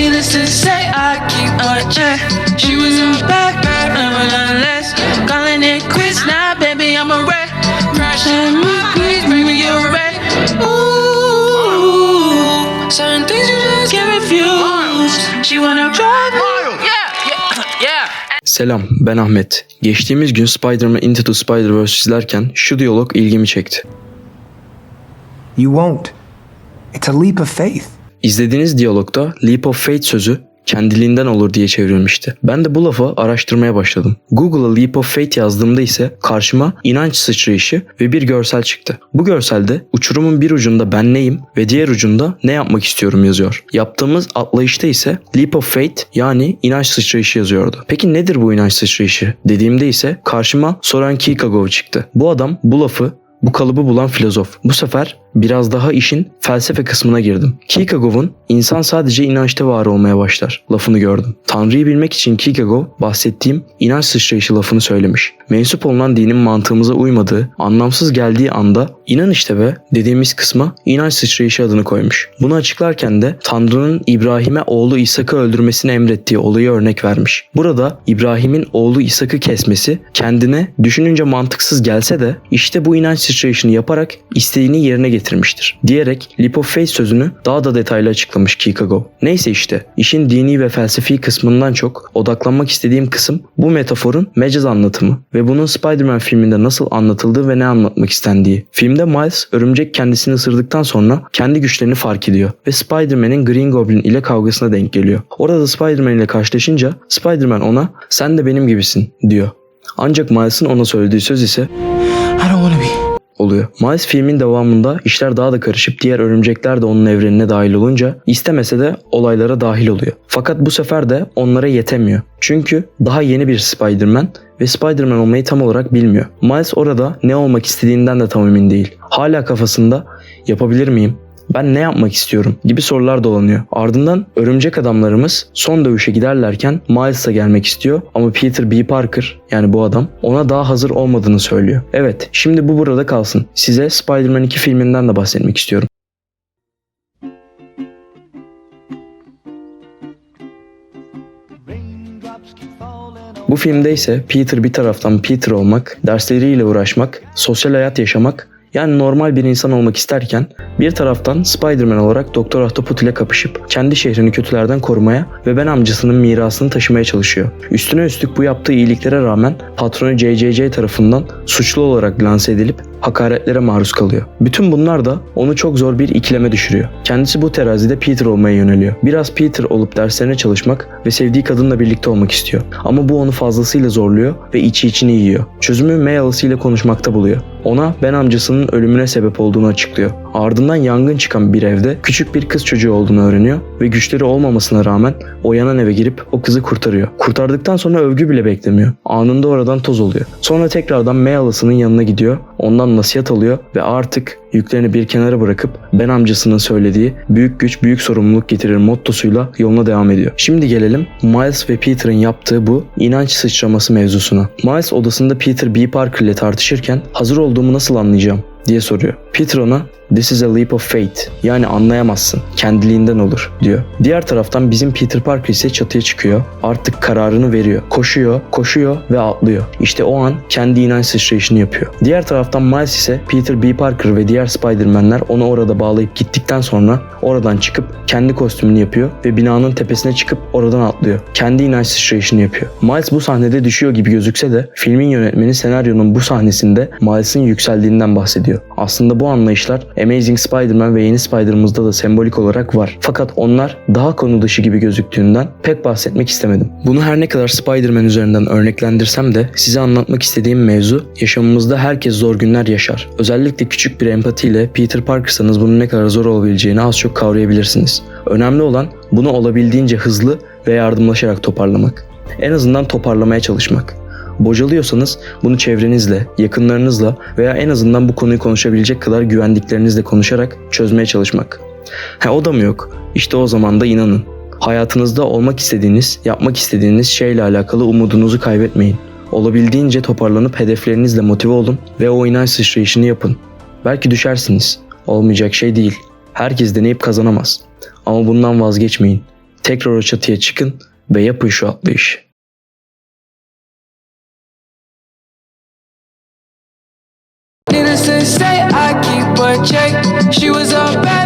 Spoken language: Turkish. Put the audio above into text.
Needless to say, I keep on check. She was a bad girl, never nonetheless. Calling it quits now, baby, I'm a wreck. Crashing my please bring me a wreck. Ooh, certain things you just can't refuse. She wanna drive me. Yeah, yeah, yeah. Selam, ben Ahmet. Geçtiğimiz gün Spider-Man Into the Spider-Verse izlerken şu diyalog ilgimi çekti. You won't. It's a leap of faith. İzlediğiniz diyalogda Leap of Faith sözü kendiliğinden olur diye çevrilmişti. Ben de bu lafı araştırmaya başladım. Google'a Leap of Faith yazdığımda ise karşıma inanç sıçrayışı ve bir görsel çıktı. Bu görselde uçurumun bir ucunda ben neyim ve diğer ucunda ne yapmak istiyorum yazıyor. Yaptığımız atlayışta ise Leap of Faith yani inanç sıçrayışı yazıyordu. Peki nedir bu inanç sıçrayışı? Dediğimde ise karşıma Soren Kierkegaard çıktı. Bu adam bu lafı bu kalıbı bulan filozof. Bu sefer biraz daha işin felsefe kısmına girdim. Kierkegaard'un insan sadece inançta var olmaya başlar lafını gördüm. Tanrı'yı bilmek için Kierkegaard bahsettiğim inanç sıçrayışı lafını söylemiş. Mensup olunan dinin mantığımıza uymadığı, anlamsız geldiği anda inan işte be dediğimiz kısma inanç sıçrayışı adını koymuş. Bunu açıklarken de Tanrı'nın İbrahim'e oğlu İshak'ı öldürmesini emrettiği olayı örnek vermiş. Burada İbrahim'in oğlu İshak'ı kesmesi kendine düşününce mantıksız gelse de işte bu inanç sıçrayışını yaparak istediğini yerine getirmiştir. Diyerek Faith sözünü daha da detaylı açıklamış Kierkegaard. Neyse işte işin dini ve felsefi kısmından çok odaklanmak istediğim kısım bu metaforun mecaz anlatımı ve bunun Spider-Man filminde nasıl anlatıldığı ve ne anlatmak istendiği. Filmde Miles örümcek kendisini ısırdıktan sonra kendi güçlerini fark ediyor ve Spider-Man'in Green Goblin ile kavgasına denk geliyor. Orada Spider-Man ile karşılaşınca Spider-Man ona sen de benim gibisin diyor. Ancak Miles'ın ona söylediği söz ise I don't want to be. Oluyor. Miles filmin devamında işler daha da karışıp diğer örümcekler de onun evrenine dahil olunca istemese de olaylara dahil oluyor. Fakat bu sefer de onlara yetemiyor. Çünkü daha yeni bir Spider-Man ve Spider-Man olmayı tam olarak bilmiyor. Miles orada ne olmak istediğinden de tam emin değil. Hala kafasında yapabilir miyim? Ben ne yapmak istiyorum gibi sorular dolanıyor. Ardından örümcek adamlarımız son dövüşe giderlerken Miles'a gelmek istiyor ama Peter B. Parker yani bu adam ona daha hazır olmadığını söylüyor. Evet şimdi bu burada kalsın. Size Spider-Man 2 filminden de bahsetmek istiyorum. Bu filmde ise Peter bir taraftan Peter olmak, dersleriyle uğraşmak, sosyal hayat yaşamak yani normal bir insan olmak isterken bir taraftan Spider-Man olarak Doktor Ahtapot ile kapışıp kendi şehrini kötülerden korumaya ve Ben amcasının mirasını taşımaya çalışıyor. Üstüne üstlük bu yaptığı iyiliklere rağmen patronu JJJ tarafından suçlu olarak lanse edilip hakaretlere maruz kalıyor. Bütün bunlar da onu çok zor bir ikileme düşürüyor. Kendisi bu terazide Peter olmaya yöneliyor. Biraz Peter olup derslerine çalışmak ve sevdiği kadınla birlikte olmak istiyor. Ama bu onu fazlasıyla zorluyor ve içi içini yiyor. Çözümü May ile konuşmakta buluyor. Ona Ben amcasının ölümüne sebep olduğunu açıklıyor. Ardından yangın çıkan bir evde küçük bir kız çocuğu olduğunu öğreniyor ve güçleri olmamasına rağmen o yanan eve girip o kızı kurtarıyor. Kurtardıktan sonra övgü bile beklemiyor. Anında oradan toz oluyor. Sonra tekrardan May halasının yanına gidiyor. Ondan nasihat alıyor ve artık yüklerini bir kenara bırakıp Ben amcasının söylediği büyük güç büyük sorumluluk getirir mottosuyla yoluna devam ediyor. Şimdi gelelim Miles ve Peter'ın yaptığı bu inanç sıçraması mevzusuna. Miles odasında Peter B. Parker ile tartışırken hazır olduğumu nasıl anlayacağım diye soruyor. Peter ona This is a leap of faith. Yani anlayamazsın. Kendiliğinden olur diyor. Diğer taraftan bizim Peter Parker ise çatıya çıkıyor. Artık kararını veriyor. Koşuyor, koşuyor ve atlıyor. İşte o an kendi inanç sıçrayışını yapıyor. Diğer taraftan Miles ise Peter B. Parker ve diğer Spider-Man'ler onu orada bağlayıp gittikten sonra oradan çıkıp kendi kostümünü yapıyor ve binanın tepesine çıkıp oradan atlıyor. Kendi inanç sıçrayışını yapıyor. Miles bu sahnede düşüyor gibi gözükse de filmin yönetmeni senaryonun bu sahnesinde Miles'ın yükseldiğinden bahsediyor. Aslında bu anlayışlar Amazing Spider-Man ve yeni Spider-Man'da da sembolik olarak var. Fakat onlar daha konu dışı gibi gözüktüğünden pek bahsetmek istemedim. Bunu her ne kadar Spider-Man üzerinden örneklendirsem de size anlatmak istediğim mevzu yaşamımızda herkes zor günler yaşar. Özellikle küçük bir empatiyle Peter Parker'sanız bunun ne kadar zor olabileceğini az çok kavrayabilirsiniz. Önemli olan bunu olabildiğince hızlı ve yardımlaşarak toparlamak. En azından toparlamaya çalışmak. Bocalıyorsanız bunu çevrenizle, yakınlarınızla veya en azından bu konuyu konuşabilecek kadar güvendiklerinizle konuşarak çözmeye çalışmak. Ha o da mı yok? İşte o zaman da inanın. Hayatınızda olmak istediğiniz, yapmak istediğiniz şeyle alakalı umudunuzu kaybetmeyin. Olabildiğince toparlanıp hedeflerinizle motive olun ve o inanç sıçrayışını yapın. Belki düşersiniz. Olmayacak şey değil. Herkes deneyip kazanamaz. Ama bundan vazgeçmeyin. Tekrar o çatıya çıkın ve yapın şu atlayışı. Say, I keep a check. She was a bad